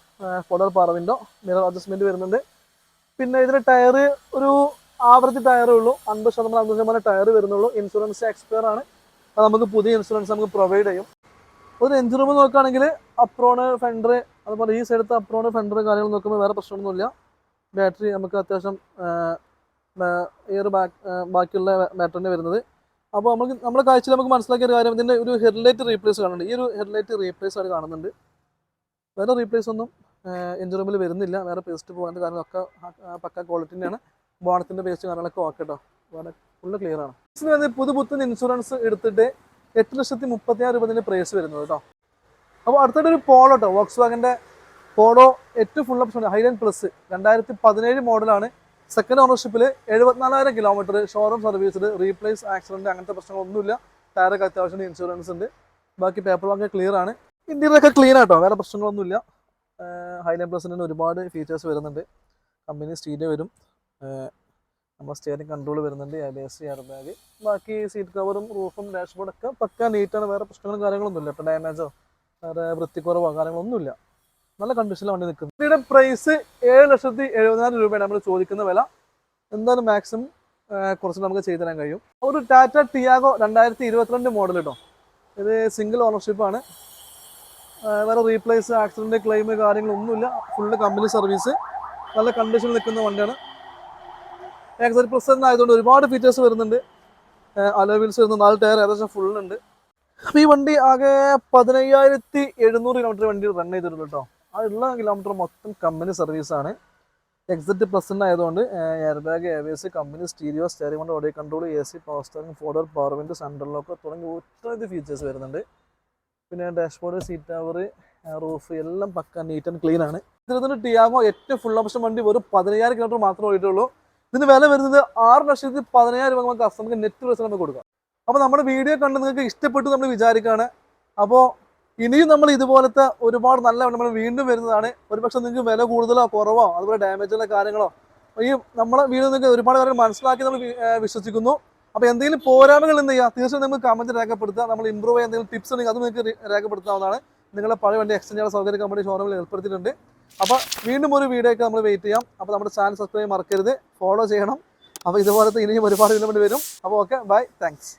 four door power window mirror adjustment വരുന്നുണ്ട്. പിന്നെ ഇതിന്റെ ടയർ ഒരു ആവറേജ് ടയറേ ഉള്ളൂ. അൻപത് ശതമാനം അൻപത് ശതമാനം ടയർ വരുന്നുള്ളൂ. ഇൻഷുറൻസ് എക്സ്പയർ ആണ്. നമുക്ക് പുതിയ ഇൻഷുറൻസ് നമുക്ക് പ്രൊവൈഡ് ചെയ്യും. ഒരു എഞ്ചിൻ റൂം നോക്കുകയാണെങ്കിൽ അപ്രോണ് ഫെൻഡർ അതുപോലെ ഈ സൈഡത്തെ അപ്രോണ് ഫെൻഡർ കാര്യങ്ങൾ നോക്കുമ്പോൾ വേറെ പ്രശ്നമൊന്നുമില്ല. ബാറ്ററി നമുക്ക് അത്യാവശ്യം ഈ ഒരു ബാക്ക് ബാക്കിയുള്ള ബാറ്ററിന്റെ വരുന്നത്. അപ്പോൾ നമുക്ക് നമ്മുടെ കാഴ്ചയിൽ നമുക്ക് മനസ്സിലാക്കിയ ഒരു കാര്യം ഇതിന്റെ ഒരു ഹെഡ്ലൈറ്റ് റീപ്ലേസ് കാണുന്നുണ്ട്. ഈ ഒരു ഹെഡ്ലൈറ്റ് റീപ്ലേസ് ആയിട്ട് കാണുന്നുണ്ട്. വേറെ റീപ്ലേസ് ഒന്നും എഞ്ചിൻ റൂമിൽ വരുന്നില്ല. വേറെ പേസ്റ്റ് പോകാന്റെ കാര്യങ്ങളൊക്കെ ആ, ക്വാളിറ്റി തന്നെയാണ് ബോണത്തിന്റെ പേസ്റ്റ് കാര്യങ്ങളൊക്കെ ഓക്കെ കേട്ടോ ഫുള്ള് ക്ലിയർ ആണ്. പുതുപുത്തൻ ഇൻഷുറൻസ് എടുത്തിട്ട് എട്ട് ലക്ഷത്തി മുപ്പത്തി ആറ് രൂപ പ്രൈസ് വരുന്നത് കേട്ടോ അപ്പോൾ അടുത്തായിട്ട് ഒരു പോളോ കേട്ടോ വോക്സ് വാഗന്റെ പോളോ ഏറ്റവും ഫുൾ ഓപ്ഷൻ ഹൈലൻഡ് പ്ലസ് രണ്ടായിരത്തി പതിനേഴ് മോഡലാണ് സെക്കൻഡ് ഓണർഷിപ്പിൽ എഴുപത്തിനാലായിരം കിലോമീറ്റർ ഷോറൂം സർവീസിൽ റീപ്ലേസ് ആക്സിഡന്റ് അങ്ങനത്തെ പ്രശ്നങ്ങളൊന്നുമില്ല. ടയറൊക്കെ അത്യാവശ്യം ഇൻഷുറൻസ് ഉണ്ട്. ബാക്കി പേപ്പർ വാങ്ങിയ ക്ലിയർ ആണ്. ഇന്ത്യയിലൊക്കെ ക്ലീൻ ആട്ടോ. വേറെ പ്രശ്നങ്ങളൊന്നുമില്ല. ഹൈലൈൻ പ്ലസിന് ഒരുപാട് ഫീച്ചേഴ്സ് വരുന്നുണ്ട്. കമ്പനി സ്റ്റീരിയോ വരും. നമ്മൾ സ്റ്റിയറിംഗ് കൺട്രോൾ വരുന്നുണ്ട് A B S air bag ബാക്കി സീറ്റ് കവറും റൂഫും ഡാഷ്ബോർഡൊക്കെ പക്ക നീറ്റാണ് വേറെ പ്രശ്നങ്ങളും കാര്യങ്ങളൊന്നുമില്ല. കേട്ടോ ഡാമേജോ വേറെ വൃത്തിക്കുറവോ കാര്യങ്ങളൊന്നുമില്ല. നല്ല കണ്ടീഷനിലാണ് വണ്ടി നിൽക്കുന്നത്. വണ്ടിയുടെ പ്രൈസ് ഏഴ് ലക്ഷത്തി എഴുപതിനായിരം രൂപയാണ് നമ്മൾ ചോദിക്കുന്ന വില. എന്തായാലും മാക്സിമം കുറച്ച് നമുക്ക് ചെയ്തു തരാൻ കഴിയും. ഒരു ടാറ്റ ടിയാഗോ രണ്ടായിരത്തി ഇരുപത്തിരണ്ട് മോഡൽ കേട്ടോ ഇത് സിംഗിൾ ഓണർഷിപ്പാണ് വേറെ റീപ്ലേസ് ആക്സിഡന്റ് ക്ലെയിം കാര്യങ്ങളൊന്നുമില്ല. ഫുള്ള് കമ്പനി സർവീസ് നല്ല കണ്ടീഷനിൽ നിൽക്കുന്ന വണ്ടിയാണ്. എക്സൈറ്റ് പ്ലസ് ആയതുകൊണ്ട് ഒരുപാട് ഫീച്ചേഴ്സ് വരുന്നുണ്ട്. അലോവിൽസ് വരുന്ന നാല് ടയർ ഏകദേശം ഫുൾ ഉണ്ട്. അപ്പോൾ ഈ വണ്ടി ആകെ പതിനയ്യായിരത്തി എഴുന്നൂറ് കിലോമീറ്റർ വണ്ടി റൺ ചെയ്തിട്ടുണ്ട് കേട്ടോ. ആ ഉള്ള കിലോമീറ്റർ മൊത്തം കമ്പനി സർവീസാണ് എക്സറ്റ് പ്ലസിന്റെ ആയതുകൊണ്ട് എയർ ബാഗ് എവേസ് കമ്പനി സ്റ്റീരിയോ സ്റ്റെയറിംഗ് കൊണ്ട് audio control A C power steering ഫോർഡർ power window central lock തുടങ്ങി ഒട്ടനവധി ഫീച്ചേഴ്സ് വരുന്നുണ്ട്. പിന്നെ ഡാഷ്ബോർഡ് സീറ്റ് ടവർ റൂഫ് എല്ലാം പക്ക നീറ്റ് ആൻഡ് ക്ലീൻ ആണ്. ഇതിന് ടിയാഗോ ഏറ്റവും ഫുൾ ഓപ്ഷൻ വണ്ടി വെറും പതിനയ്യായിരം കിലോമീറ്റർ മാത്രമേ ഓടിയിട്ടുള്ളൂ. ഇതിന് വില വരുന്നത് ആറ് ലക്ഷത്തി പതിനയ്യായിരം രൂപ നമുക്ക് കസ്റ്റമർക്ക് നെറ്റ് പ്രൈസ് നമുക്ക് കൊടുക്കാം. അപ്പോൾ നമ്മുടെ വീഡിയോ കണ്ട് നിങ്ങൾക്ക് ഇഷ്ടപ്പെട്ടു നമ്മൾ വിചാരിക്കുകയാണ് അപ്പോൾ ഇനിയും നമ്മൾ ഇതുപോലത്തെ ഒരുപാട് നല്ല നമ്മൾ വീണ്ടും വരുന്നതാണ്. ഒരുപക്ഷെ നിങ്ങൾക്ക് വില കൂടുതലോ കുറവോ അതുപോലെ ഡാമേജുള്ള കാര്യങ്ങളോ ഈ നമ്മളെ വീഡിയോ നിങ്ങൾക്ക് ഒരുപാട് കാര്യങ്ങൾ മനസ്സിലാക്കി നമ്മൾ വിശ്വസിക്കുന്നു. അപ്പോൾ എന്തെങ്കിലും പോരായ്മകൾ എന്ത് ചെയ്യുക തീർച്ചയായും നിങ്ങൾക്ക് കമന്റ് രേഖപ്പെടുത്തുക. നമ്മൾ ഇമ്പ്രൂവ് ചെയ്യാൻ എന്തെങ്കിലും ടിപ്സ് ഉണ്ടെങ്കിൽ അത് നിങ്ങൾക്ക് രേഖപ്പെടുത്താവുന്നതാണ്. നിങ്ങളെ പഴയ വണ്ടി എക്സ്ചേഞ്ച് ചെയ്യാൻ സൗകര്യം കമ്പനി ഷോറൂമിൽ ഏർപ്പെടുത്തിയിട്ടുണ്ട്. അപ്പോൾ വീണ്ടും ഒരു വീഡിയോയ്ക്ക് നമ്മൾ വെയിറ്റ് ചെയ്യാം. അപ്പോൾ നമ്മുടെ ചാനൽ സബ്സ്ക്രൈബ് മറക്കരുത്. ഫോളോ ചെയ്യണം. അപ്പോൾ ഇതുപോലത്തെ ഇനിയും ഒരുപാട് വീഡിയോ വരും. അപ്പോൾ ഓക്കെ ബൈ താങ്ക്സ്